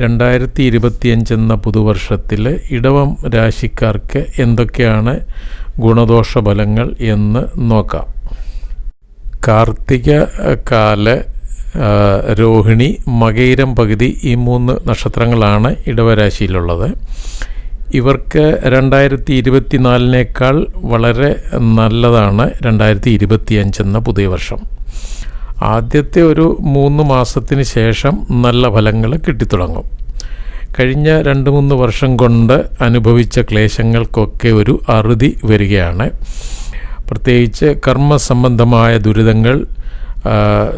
രണ്ടായിരത്തി ഇരുപത്തിയഞ്ച് എന്ന പുതുവർഷത്തിൽ ഇടവം രാശിക്കാർക്ക് എന്തൊക്കെയാണ് ഗുണദോഷ ഫലങ്ങൾ എന്ന് നോക്കാം. കാർത്തിക കാല രോഹിണി മകയിരം പകുതി ഈ മൂന്ന് നക്ഷത്രങ്ങളാണ് ഇടവരാശിയിലുള്ളത്. ഇവർക്ക് രണ്ടായിരത്തി ഇരുപത്തിനാലിനേക്കാൾ വളരെ നല്ലതാണ് രണ്ടായിരത്തി ഇരുപത്തിയഞ്ച് എന്ന പുതിയ വർഷം. ആദ്യത്തെ ഒരു മൂന്ന് മാസത്തിന് ശേഷം നല്ല ഫലങ്ങൾ കിട്ടിത്തുടങ്ങും. കഴിഞ്ഞ രണ്ട് മൂന്ന് വർഷം കൊണ്ട് അനുഭവിച്ച ക്ലേശങ്ങൾക്കൊക്കെ ഒരു അറുതി വരികയാണ്. പ്രത്യേകിച്ച് കർമ്മസംബന്ധമായ ദുരിതങ്ങൾ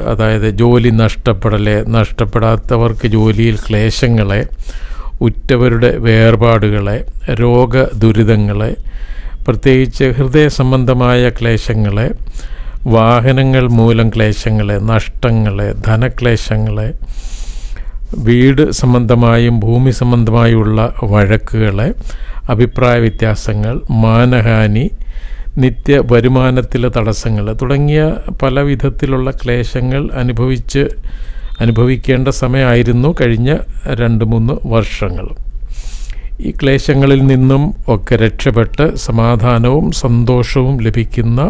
അതായത് ജോലി നഷ്ടപ്പെടലെ നഷ്ടപ്പെടാത്തവർക്ക് ജോലിയിൽ ക്ലേശങ്ങളെ ഉറ്റവരുടെ വേർപാടുകളെ രോഗ ദുരിതങ്ങളെ പ്രത്യേകിച്ച് ഹൃദയ സംബന്ധമായ ക്ലേശങ്ങളെ വാഹനങ്ങൾ മൂലം ക്ലേശങ്ങൾ നഷ്ടങ്ങൾ ധനക്ലേശങ്ങൾ വീട് സംബന്ധമായും ഭൂമി സംബന്ധമായുള്ള വഴക്കുകൾ അഭിപ്രായ വ്യത്യാസങ്ങൾ മാനഹാനി നിത്യ വരുമാനത്തിലെ തടസ്സങ്ങൾ തുടങ്ങിയ പല വിധത്തിലുള്ള ക്ലേശങ്ങൾ അനുഭവിച്ച് അനുഭവിക്കേണ്ട സമയമായിരുന്നു കഴിഞ്ഞ രണ്ട് മൂന്ന് വർഷങ്ങൾ. ഈ ക്ലേശങ്ങളിൽ നിന്നും ഒക്കെ രക്ഷപ്പെട്ട് സമാധാനവും സന്തോഷവും ലഭിക്കുന്ന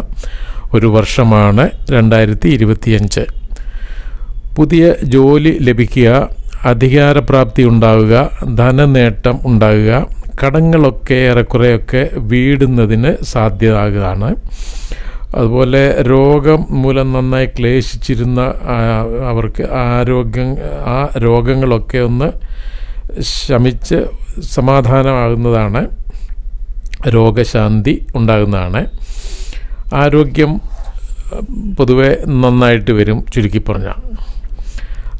ഒരു വർഷമാണ് രണ്ടായിരത്തി ഇരുപത്തിയഞ്ച് പുതിയ ജോലി ലഭിക്കുക അധികാരപ്രാപ്തി ഉണ്ടാവുക ധനനേട്ടം ഉണ്ടാകുക കടങ്ങളൊക്കെ ഏറെക്കുറെയൊക്കെ വീടുന്നതിന് സാധ്യതയാകുകയാണ് അതുപോലെ രോഗം മൂലം നന്നായി ക്ലേശിച്ചിരുന്ന അവർക്ക് ആരോഗ്യം ആ രോഗങ്ങളൊക്കെ ഒന്ന് ശമിച്ച് സമാധാനമാകുന്നതാണ്. രോഗശാന്തി ഉണ്ടാകുന്നതാണ്. ആരോഗ്യം പൊതുവെ നന്നായിട്ട് വരും ചുരുക്കി പറഞ്ഞാൽ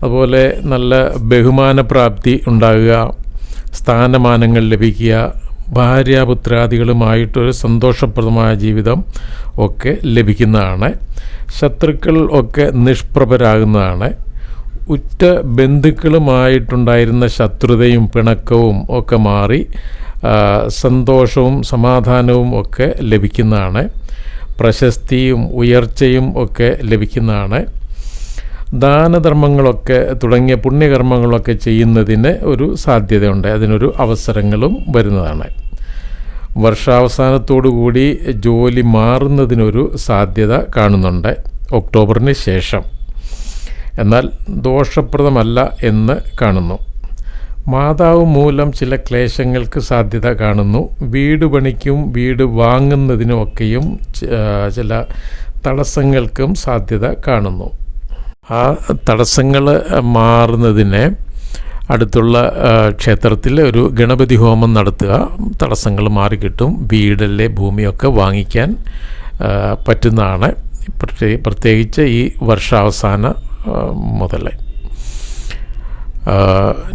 അതുപോലെ നല്ല ബഹുമാന പ്രാപ്തി ഉണ്ടാകുക സ്ഥാനമാനങ്ങൾ ലഭിക്കുക ഭാര്യ ഭാര്യാപുത്രാദികളുമായിട്ടൊരു സന്തോഷപ്രദമായ ജീവിതം ഒക്കെ ലഭിക്കുന്നതാണ്. ശത്രുക്കൾ ഒക്കെ നിഷ്പ്രഭരാകുന്നതാണ്. ഉറ്റ ബന്ധുക്കളുമായിട്ടുണ്ടായിരുന്ന ശത്രുതയും പിണക്കവും ഒക്കെ മാറി സന്തോഷവും സമാധാനവും ഒക്കെ ലഭിക്കുന്നതാണ്. പ്രശസ്തിയും ഉയർച്ചയും ഒക്കെ ലഭിക്കുന്നതാണ്. ദാനധർമ്മങ്ങളൊക്കെ തുടങ്ങിയ പുണ്യകർമ്മങ്ങളൊക്കെ ചെയ്യുന്നതിന് ഒരു സാധ്യതയുണ്ട്. അതിനൊരു അവസരങ്ങളും വരുന്നതാണ്. വർഷാവസാനത്തോടു കൂടി ജോലി മാറുന്നതിനൊരു സാധ്യത കാണുന്നുണ്ട് ഒക്ടോബറിന് ശേഷം. എന്നാൽ ദോഷപ്രദമല്ല എന്ന് കാണുന്നു. മാതാവ് മൂലം ചില ക്ലേശങ്ങൾക്ക് സാധ്യത കാണുന്നു. വീട് പണിക്കും വീട് വാങ്ങുന്നതിനുമൊക്കെയും ചില തടസ്സങ്ങൾക്കും സാധ്യത കാണുന്നു. ആ തടസ്സങ്ങൾ മാറുന്നതിന് അടുത്തുള്ള ക്ഷേത്രത്തിൽ ഒരു ഗണപതി ഹോമം നടത്തുക. തടസ്സങ്ങൾ മാറിക്കിട്ടും. വീടല്ലേ ഭൂമിയൊക്കെ വാങ്ങിക്കാൻ പറ്റുന്നതാണ്. പ്രത്യേകിച്ച് ഈ വർഷാവസാന മുതലേ.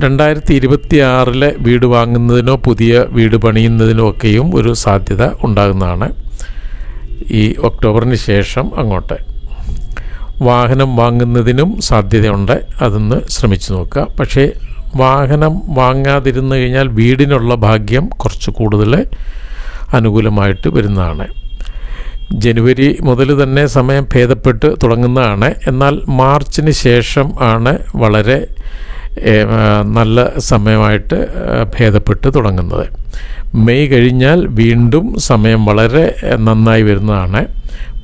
രണ്ടായിരത്തി ഇരുപത്തി ആറിലെ വീട് വാങ്ങുന്നതിനോ പുതിയ വീട് പണിയുന്നതിനോ ഒക്കെയും ഒരു സാധ്യത ഉണ്ടാകുന്നതാണ് ഈ ഒക്ടോബറിന് ശേഷം അങ്ങോട്ട്. വാഹനം വാങ്ങുന്നതിനും സാധ്യതയുണ്ട്. അതൊന്ന് ശ്രമിച്ചു നോക്കുക. പക്ഷേ വാഹനം വാങ്ങാതിരുന്നു കഴിഞ്ഞാൽ വീടിനുള്ള ഭാഗ്യം കുറച്ച് കൂടുതൽ അനുകൂലമായിട്ട് വരുന്നതാണ്. ജനുവരി മുതൽ തന്നെ സമയം ഭേദപ്പെട്ട് തുടങ്ങുന്നതാണ്. എന്നാൽ മാർച്ചിന് ശേഷം ആണ് വളരെ നല്ല സമയമായിട്ട് ഭേദപ്പെട്ട് തുടങ്ങുന്നത്. മെയ് കഴിഞ്ഞാൽ വീണ്ടും സമയം വളരെ നന്നായി വരുന്നതാണ്.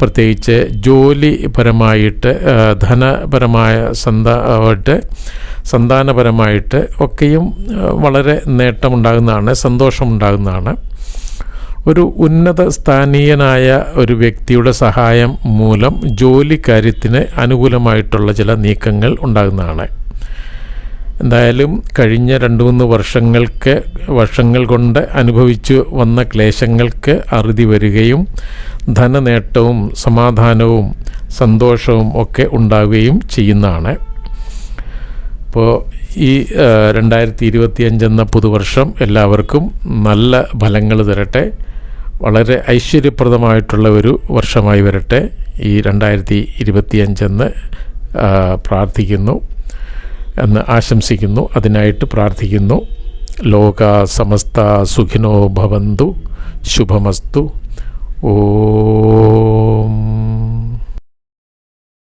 പ്രത്യേകിച്ച് ജോലിപരമായിട്ട് ധനപരമായ സന്തായിട്ട് സന്താനപരമായിട്ട് ഒക്കെയും വളരെ നേട്ടമുണ്ടാകുന്നതാണ് സന്തോഷമുണ്ടാകുന്നതാണ്. ഒരു ഉന്നത സ്ഥാനീയനായ ഒരു വ്യക്തിയുടെ സഹായം മൂലം ജോലിക്കാര്യത്തിന് അനുകൂലമായിട്ടുള്ള ചില നീക്കങ്ങൾ ഉണ്ടാകുന്നതാണ്. എന്തായാലും കഴിഞ്ഞ രണ്ട് മൂന്ന് വർഷങ്ങൾക്ക് വർഷങ്ങൾ കൊണ്ട് അനുഭവിച്ചു വന്ന ക്ലേശങ്ങൾക്ക് അറുതി വരികയും ധനനേട്ടവും സമാധാനവും സന്തോഷവും ഒക്കെ ഉണ്ടാവുകയും ചെയ്യുന്നതാണ്. അപ്പോൾ ഈ രണ്ടായിരത്തി ഇരുപത്തി അഞ്ചെന്ന പുതുവർഷം എല്ലാവർക്കും നല്ല ഫലങ്ങൾ തരട്ടെ. വളരെ ഐശ്വര്യപ്രദമായിട്ടുള്ള ഒരു വർഷമായി വരട്ടെ. ഈ രണ്ടായിരത്തി ഇരുപത്തിയഞ്ചെന്ന് പ്രാർത്ഥിക്കുന്നു. എന്ന് ആശംസിക്കുന്നു. അതിനായിട്ട് പ്രാർത്ഥിക്കുന്നു. ലോക സമസ്ത സുഖിനോ ഭവന്തു. ശുഭമസ്തു. ഓ.